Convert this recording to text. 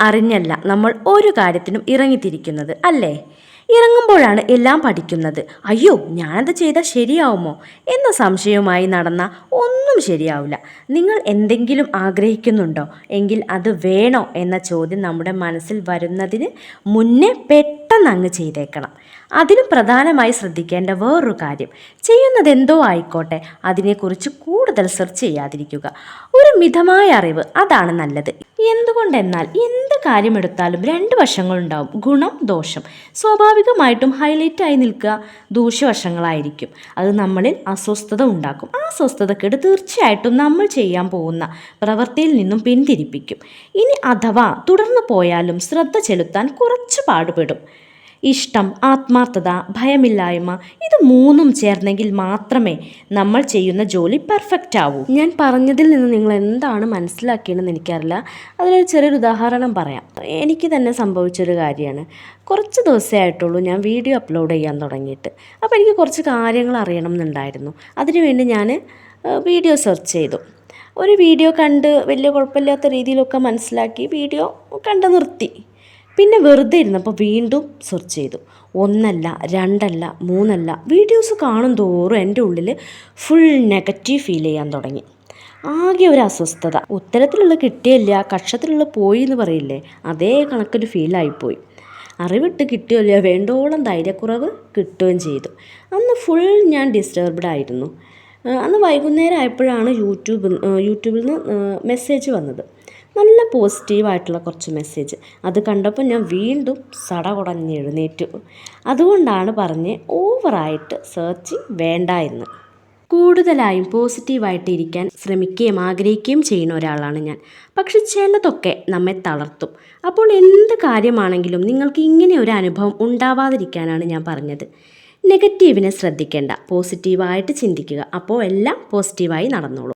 അറിഞ്ഞല്ല നമ്മൾ ഒരു കാര്യത്തിനും ഇറങ്ങിത്തിരിക്കുന്നത് അല്ലേ? ഇറങ്ങുമ്പോഴാണ് എല്ലാം പഠിക്കുന്നത്. അയ്യോ ഞാനത് ചെയ്താൽ ശരിയാവുമോ? എന്ന സംശയവുമായി നടന്ന ഒന്നും ശരിയാവില്ല. നിങ്ങൾ എന്തെങ്കിലും ആഗ്രഹിക്കുന്നുണ്ടോ? എങ്കിൽ അത് വേണോ എന്ന ചോദ്യം നമ്മുടെ മനസ്സിൽ വരുന്നതിന് മുന്നേ പെട്ടെന്ന് അങ്ങ് ചെയ്തേക്കണം. അതിനും പ്രധാനമായി ശ്രദ്ധിക്കേണ്ട വേറൊരു കാര്യം. ചെയ്യുന്നത് എന്തോ ആയിക്കോട്ടെ അതിനെക്കുറിച്ച് കൂടുതൽ സെർച്ച് ചെയ്യാതിരിക്കുക. ഒരു മിതമായ അറിവ് അതാണ് നല്ലത്. എന്തുകൊണ്ടെന്നാൽ എന്ത് കാര്യമെടുത്താലും രണ്ട് വശങ്ങളുണ്ടാവും. ഗുണം ദോഷം. സ്വാഭാവികമായിട്ടും ഹൈലൈറ്റായി നിൽക്കുക ദൂഷ്യവശങ്ങളായിരിക്കും. അത് നമ്മളിൽ അസ്വസ്ഥത ഉണ്ടാക്കും. ആ അസ്വസ്ഥതക്കേട് തീർച്ചയായിട്ടും നമ്മൾ ചെയ്യാൻ പോകുന്ന പ്രവൃത്തിയിൽ നിന്നും പിന്തിരിപ്പിക്കും. ഇനി അഥവാ തുടർന്ന് പോയാലും ശ്രദ്ധ ചെലുത്താൻ കുറച്ച് പാടുപെടും. ഇഷ്ടം ആത്മാർത്ഥത ഭയമില്ലായ്മ ഇത് മൂന്നും ചേർന്നെങ്കിൽ മാത്രമേ നമ്മൾ ചെയ്യുന്ന ജോലി പെർഫെക്റ്റ് ആവൂ. ഞാൻ പറഞ്ഞതിൽ നിന്ന് നിങ്ങൾ എന്താണ് മനസ്സിലാക്കിയതെന്ന് എനിക്കറിയില്ല. അതിലൊരു ചെറിയൊരു ഉദാഹരണം പറയാം. എനിക്ക് തന്നെ സംഭവിച്ചൊരു കാര്യമാണ്. കുറച്ച് ദിവസമേ ആയിട്ടുള്ളൂ ഞാൻ വീഡിയോ അപ്ലോഡ് ചെയ്യാൻ തുടങ്ങിയിട്ട്. അപ്പോൾ എനിക്ക് കുറച്ച് കാര്യങ്ങൾ അറിയണം എന്നുണ്ടായിരുന്നു അതിനുവേണ്ടി ഞാൻ വീഡിയോ സെർച്ച് ചെയ്തു. ഒരു വീഡിയോ കണ്ട് വലിയ കുഴപ്പമില്ലാത്ത രീതിയിലൊക്കെ മനസ്സിലാക്കി വീഡിയോ കണ്ട് നിർത്തി. പിന്നെ വെറുതെ ഇരുന്നപ്പോൾ വീണ്ടും സെർച്ച് ചെയ്തു. ഒന്നല്ല രണ്ടല്ല മൂന്നല്ല. വീഡിയോസ് കാണും തോറും എന്റെ ഉള്ളിൽ ഫുൾ നെഗറ്റീവ് ഫീൽ ചെയ്യാൻ തുടങ്ങി. ആകെ ഒരു അസ്വസ്ഥത. ഉത്തരത്തിലുള്ള കിട്ടിയില്ല കക്ഷത്തിലുള്ള പോയി എന്ന് പറയില്ലേ? അതേ കണക്കൊരു ഫീലായിപ്പോയി അറിവിട്ട് കിട്ടിയില്ല വേണ്ടോളം ധൈര്യക്കുറവ് കിട്ടുകയും ചെയ്തു. അന്ന് ഫുൾ ഞാൻ ഡിസ്റ്റർബ്ഡ് ആയിരുന്നു. അന്ന് വൈകുന്നേരം ആയപ്പോഴാണ് യൂട്യൂബ് യൂട്യൂബിൽ നിന്ന് മെസ്സേജ് വന്നത്. നല്ല പോസിറ്റീവായിട്ടുള്ള കുറച്ച് മെസ്സേജ്. അത് കണ്ടപ്പോൾ ഞാൻ വീണ്ടും സട കുടഞ്ഞ് എഴുന്നേറ്റു. അതുകൊണ്ടാണ് പറഞ്ഞ് ഓവറായിട്ട് സെർച്ചിങ് വേണ്ട എന്ന്. കൂടുതലായും പോസിറ്റീവായിട്ട് ഇരിക്കാൻ ശ്രമിക്കുകയും ആഗ്രഹിക്കുകയും ചെയ്യുന്ന ഒരാളാണ് ഞാൻ. പക്ഷെ ചിലതൊക്കെ നമ്മെ തളർത്തും. അപ്പോൾ എന്ത് കാര്യമാണെങ്കിലും നിങ്ങൾക്ക് ഇങ്ങനെ ഒരു അനുഭവം ഉണ്ടാവാതിരിക്കാനാണ് ഞാൻ പറഞ്ഞത്. നെഗറ്റീവിനെ ശ്രദ്ധിക്കേണ്ട പോസിറ്റീവായിട്ട് ചിന്തിക്കുക. അപ്പോൾ എല്ലാം പോസിറ്റീവായി നടന്നോളും.